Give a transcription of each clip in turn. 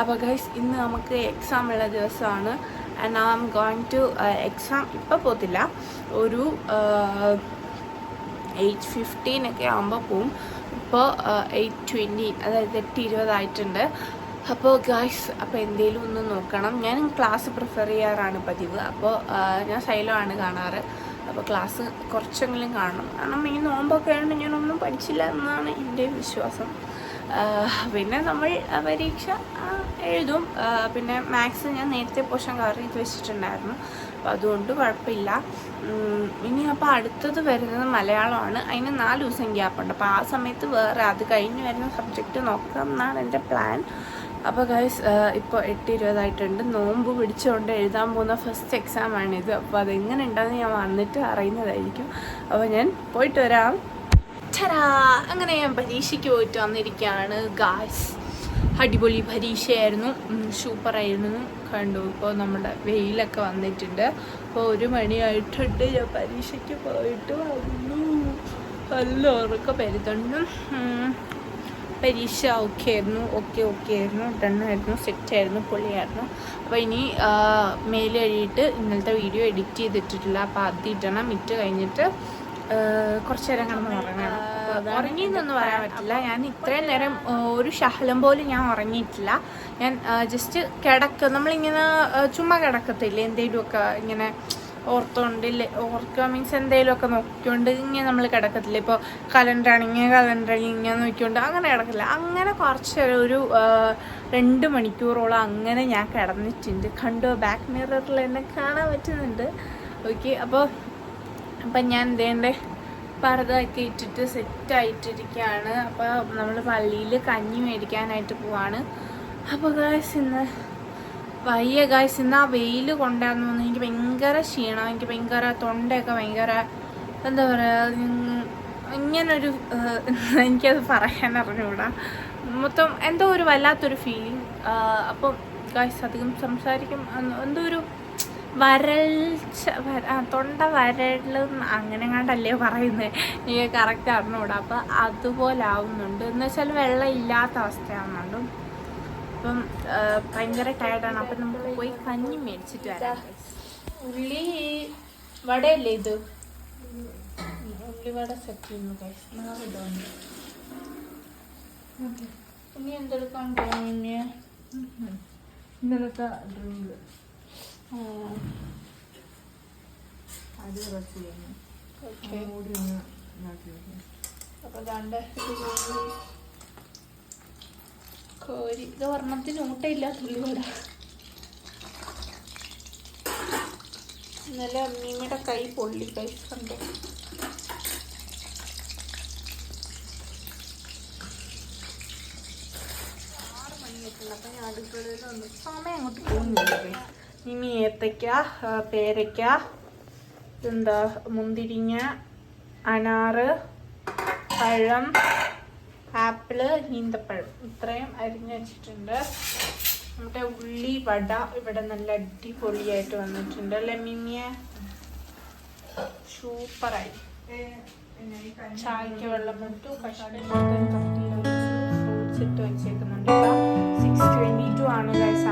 അപ്പോൾ ഗൈസ് ഇന്ന് നമുക്ക് എക്സാം ഉള്ള ദിവസമാണ്. And I am going to exam ഇപ്പോൾ പോത്തില്ല ഒരു എയ്റ്റ് ഫിഫ്റ്റീൻ ഒക്കെ ആകുമ്പോൾ പോവും. ഇപ്പോൾ എയ്റ്റ് ട്വന്റി അതായത് എട്ട് ഇരുപതായിട്ടുണ്ട് അപ്പോൾ ഗായ്സ് അപ്പോൾ എന്തെങ്കിലും ഒന്ന് നോക്കണം. ഞാൻ ക്ലാസ് പ്രിഫർ ചെയ്യാറാണ് പതിവ്. അപ്പോൾ ഞാൻ സൈലമാണ് കാണാറ്. അപ്പോൾ ക്ലാസ് കുറച്ചെങ്കിലും കാണണം. കാരണം ഈ നോമ്പൊക്കെ ആയതുകൊണ്ട് ഞാനൊന്നും പഠിച്ചില്ല എന്നാണ് എന്റെ വിശ്വാസം. പിന്നെ നമ്മൾ പരീക്ഷ എഴുതും. പിന്നെ മാത്സ് ഞാൻ നേരത്തെ പോർഷൻ കവർ ചെയ്ത് വെച്ചിട്ടുണ്ടായിരുന്നു. അപ്പോൾ അതുകൊണ്ട് കുഴപ്പമില്ല. ഇനി അപ്പോൾ അടുത്തത് വരുന്നത് മലയാളമാണ്. അതിന് നാല് ദിവസം ഗ്യാപ്പുണ്ട് അപ്പോൾ ആ സമയത്ത് വേറെ അത് കഴിഞ്ഞ് വരുന്ന സബ്ജക്റ്റ് നോക്കാം എന്നാണ് എന്റെ പ്ലാൻ അപ്പോൾ ഗൈസ് ഇപ്പോൾ എട്ട് ഇരുപതായിട്ടുണ്ട് നോമ്പ് പിടിച്ചുകൊണ്ട് എഴുതാൻ പോകുന്ന ഫസ്റ്റ് എക്സാമാണിത് അപ്പോൾ അതെങ്ങനെ ഉണ്ടെന്ന് ഞാൻ വന്നിട്ട് അറിയുന്നതായിരിക്കും. അപ്പോൾ ഞാൻ പോയിട്ട് വരാം. ഛരാ അങ്ങനെ ഞാൻ പരീക്ഷയ്ക്ക് പോയിട്ട് വന്നിരിക്കുകയാണ് ഗായ്സ് അടിപൊളി പരീക്ഷയായിരുന്നു. സൂപ്പറായിരുന്നു. കണ്ടു ഇപ്പോൾ നമ്മുടെ വെയിലൊക്കെ വന്നിട്ടുണ്ട്. അപ്പോൾ ഒരു മണിയായിട്ടുണ്ട്. ഞാൻ പരീക്ഷയ്ക്ക് പോയിട്ട് വന്നു. നല്ല ഉറക്കം വരുന്നുണ്ട്. പരീക്ഷ ഓക്കെ ആയിരുന്നു. ഓക്കെ ഓക്കെ ആയിരുന്നു. ഡണ്ണായിരുന്നു സെറ്റായിരുന്നു പൊളിയായിരുന്നു. അപ്പോൾ ഇനി മെയിൽ കഴിയിട്ട് ഇന്നലത്തെ വീഡിയോ എഡിറ്റ് ചെയ്തിട്ടിട്ടില്ല അപ്പോൾ അത് ഇടണം. ഇട്ട് കഴിഞ്ഞിട്ട് കുറച്ച് നേരം കിടന്ന് ഉറങ്ങണം. ഉറങ്ങിയെന്നൊന്നും പറയാൻ പറ്റില്ല. ഞാൻ ഇത്രയും നേരം ഒരു ശഹലം പോലും ഞാൻ ഉറങ്ങിയിട്ടില്ല. ഞാൻ ജസ്റ്റ് കിടക്ക നമ്മളിങ്ങനെ ചുമ്മാ കിടക്കത്തില്ലേ? എന്തെങ്കിലുമൊക്കെ ഇങ്ങനെ ഓർത്തോണ്ടില്ലേ ഓർക്കുക മീൻസ് എന്തെങ്കിലുമൊക്കെ നോക്കിക്കൊണ്ട് ഇങ്ങനെ നമ്മൾ കിടക്കത്തില്ല? ഇപ്പോൾ കലണ്ടർ ആണെങ്കിൽ കലണ്ടർ ഇങ്ങനെ നോക്കിക്കൊണ്ട് അങ്ങനെ കിടക്കില്ല അങ്ങനെ കുറച്ച് ഒരു രണ്ട് മണിക്കൂറോളം അങ്ങനെ ഞാൻ കിടന്നിട്ടുണ്ട്. കണ്ടു? ബാക്ക് മിററിൽ എന്നെ കാണാൻ പറ്റുന്നുണ്ട്. ഓക്കെ അപ്പോൾ അപ്പം ഞാൻ എന്തേണ്ടേ പർദ്ദയൊക്കെ ഇട്ടിട്ട് സെറ്റായിട്ടിരിക്കുകയാണ്. അപ്പോൾ നമ്മൾ പള്ളിയിൽ കഞ്ഞി മേടിക്കാനായിട്ട് പോവാണ്. അപ്പോൾ ഗായ്സ് ഇന്ന് വയ്യ ഗായ്സ് ഇന്ന് ആ വെയിൽ കൊണ്ടാന്ന് തോന്നുന്നു. എനിക്ക് ഭയങ്കര ക്ഷീണം. എനിക്ക് ഭയങ്കര തൊണ്ടയൊക്കെ ഭയങ്കര എന്താ പറയുക ഇങ്ങനൊരു എനിക്കത് പറയാൻ അറിഞ്ഞൂടാ. മൊത്തം എന്തോ ഒരു വല്ലാത്തൊരു ഫീലിംഗ് അപ്പം ഗായ്സ് അധികം സംസാരിക്കും എന്തോ ഒരു വരൾച്ച തൊണ്ട വരളും അങ്ങനെ കണ്ടല്ലേ പറയുന്നത് എനിക്ക് കറക്റ്റ് അറിഞ്ഞൂടാ അപ്പം അതുപോലെ ആവുന്നുണ്ട് എന്ന് വെച്ചാൽ വെള്ളം ഇല്ലാത്ത അവസ്ഥയാവുന്നുണ്ട് അപ്പം ഭയങ്കര ടയർഡാണ് അപ്പം നമുക്ക് പോയി കഞ്ഞി മേടിച്ചിട്ട് വരാം. ഉള്ളി വടയല്ലേ ഇത്? ഉള്ളിവട സെറ്റ് ചെയ്യുന്നു. ഇനി എന്തെടുക്കാൻ തോന്നിയ ഇന്നലത്തെ ഡ്രിങ്ക് അത് ഒന്ന് വെക്കും. ദാണ്ടെ കോരി. കോരി ഇത് ഒരെണ്ണത്തിന് ഊട്ടയില്ല തുള്ളിവട ഇന്നലെ അമ്മീമ്മയുടെ കൈ പൊള്ളി കൈ കണ്ടു. ആറ് മണിയായിട്ടുണ്ട് അപ്പൊ ഞാൻ അടുക്കളയിൽ വന്നു സമയം അങ്ങോട്ട് പോകുന്നില്ല. ഇനി ഏത്തയ്ക്ക പേരയ്ക്ക എന്താ മുന്തിരിങ്ങ അനാറ് പഴം ആപ്പിൾ ഈന്തപ്പഴം ഇത്രയും അരിഞ്ഞ് വെച്ചിട്ടുണ്ട്. നമ്മുടെ ഉള്ളി വട ഇവിടെ നല്ല അടിപൊളിയായിട്ട് വന്നിട്ടുണ്ട് അല്ലേ മിമിയ? സൂപ്പറായി. ചായക്ക് വെള്ളം ഇട്ടു കഷ്ണം ഫ്രൂട്ട്സ് ഇട്ട് വെച്ചേക്കുന്നുണ്ട്. സിക്സ് ട്വന്റി ടു ആണ് ഗൈസ്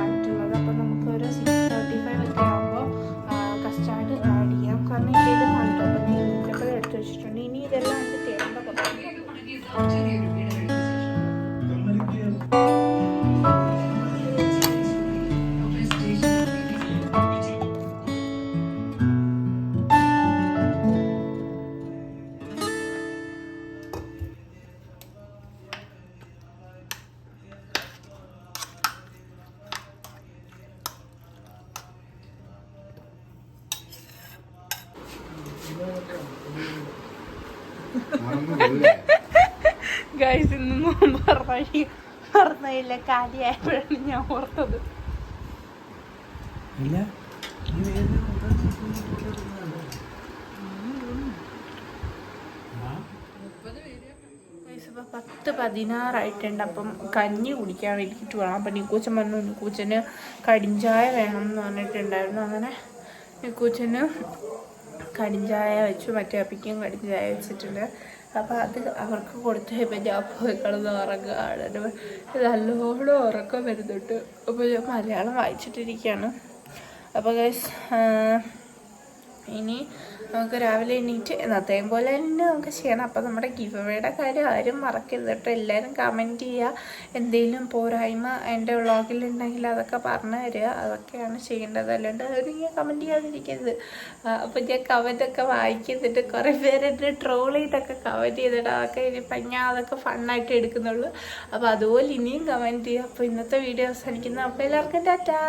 ഗൈസ് ഇന്നൊന്നും പറഞ്ഞു പറഞ്ഞില്ല കാര്യമായപ്പോഴാണ് ഞാൻ ഓർത്തത്. പത്ത് പതിനാറായിട്ടുണ്ട്. അപ്പം കഞ്ഞി കുടിക്കാൻ വേണ്ടിയിട്ട് വേണം. അപ്പം നിക്കൂച്ചൻ പറഞ്ഞു നിക്കൂച്ചന് കടിഞ്ചായ വേണം എന്ന് പറഞ്ഞിട്ടുണ്ടായിരുന്നു. അങ്ങനെ നിക്കൂച്ചന് കടിഞ്ചായ വെച്ചു മറ്റേ അപ്പിക്കും കടിഞ്ചായ വെച്ചിട്ടുണ്ട്. അപ്പോൾ അത് അവർക്ക് കൊടുത്തു കഴിയുമ്പോൾ ഞാൻ പോയി കിടന്ന് ഉറങ്ങുകയാണ്. നല്ലോണം ഉറക്കം വരുന്നുണ്ട്. അപ്പോൾ ഞാൻ മലയാളം വായിച്ചിട്ടിരിക്കുകയാണ്. അപ്പോൾ ഇനി നമുക്ക് രാവിലെ എണീറ്റ് എന്നത്തേം പോലെ തന്നെ നമുക്ക് ചെയ്യണം. അപ്പോൾ നമ്മുടെ ഗിവ് അവയുടെ കാര്യം ആരും മറക്കരുത് കേട്ടോ. എല്ലാവരും കമന്റ് ചെയ്യുക എന്തെങ്കിലും പോരായ്മ എന്റെ വ്ളോഗിലുണ്ടെങ്കിൽ അതൊക്കെ പറഞ്ഞു തരിക അതൊക്കെയാണ് ചെയ്യേണ്ടത്. അല്ലാണ്ട് അവരിങ്ങനെ കമന്റ് ചെയ്യാതിരിക്കരുത്. അപ്പോൾ ഞാൻ കമന്റൊക്കെ വായിക്കുന്നുണ്ട്. കുറേ പേര് എന്നെ ട്രോൾ ചെയ്തൊക്കെ കമന്റ് ചെയ്തിട്ട് അതൊക്കെ ഇനി ഞാൻ അതൊക്കെ ഫണ്ണായിട്ട് എടുക്കുന്നുള്ളൂ. അപ്പോൾ അതുപോലെ ഇനിയും കമന്റ് ചെയ്യുക അപ്പോൾ ഇന്നത്തെ വീഡിയോ അവസാനിക്കുന്നു. അപ്പോൾ എല്ലാവർക്കും ടാറ്റാ.